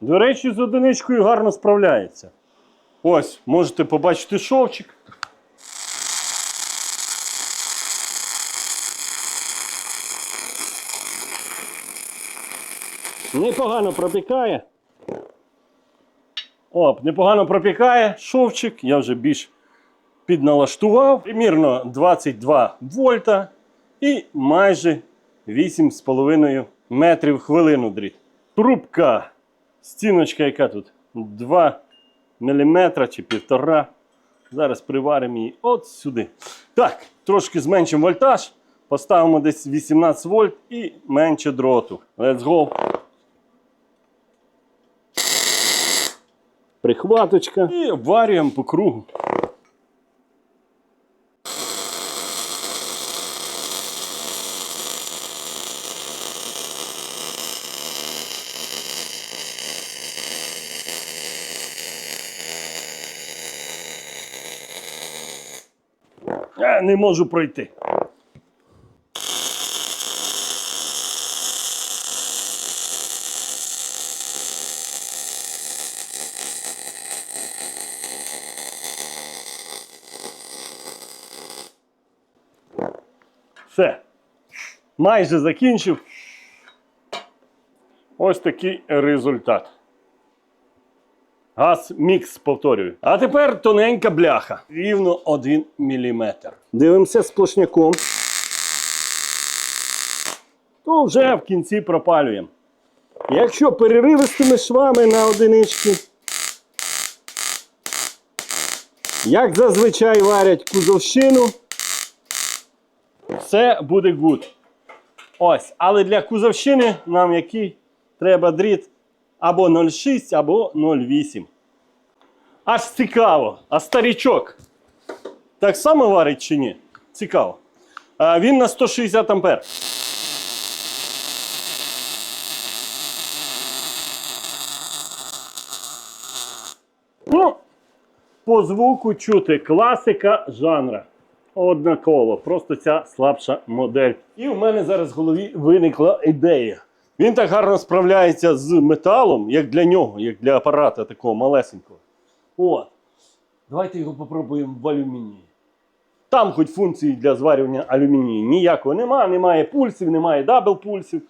До речі, з одиничкою гарно справляється. Ось, можете побачити шовчик. Непогано пропікає. Оп, непогано пропікає шовчик. Я вже більш підналаштував. Примірно 22 вольта і майже 8,5 метрів хвилину дріт. Трубка, стіночка, яка тут? 2 мм чи півтора. Зараз приваримо її от сюди. Так, трошки зменшимо вольтаж. Поставимо десь 18 вольт і менше дроту. Let's go. Прихваточка. І обварюємо по кругу. Я не можу пройти. Все. Майже закінчив. Ось такий результат. Газ мікс, повторюю. А тепер тоненька бляха. Рівно 1 мм. Дивимося сплошняком. То вже в кінці пропалюємо. Якщо переривистими швами на одинички, як зазвичай варять кузовщину, все буде гуд. Ось, але для кузовщини нам який треба дріт або 0,6, або 0,8. Аж цікаво. А старічок так само варить чи ні? Цікаво. А, він на 160 ампер. Ну, по звуку чути класика жанра. Однаково, просто ця слабша модель. І в мене зараз в голові виникла ідея. Він так гарно справляється з металом, як для нього, як для апарата такого малесенького. От. Давайте його попробуємо в алюмінії. Там хоч функції для зварювання алюмінії ніякого немає, немає пульсів, немає дабл пульсів.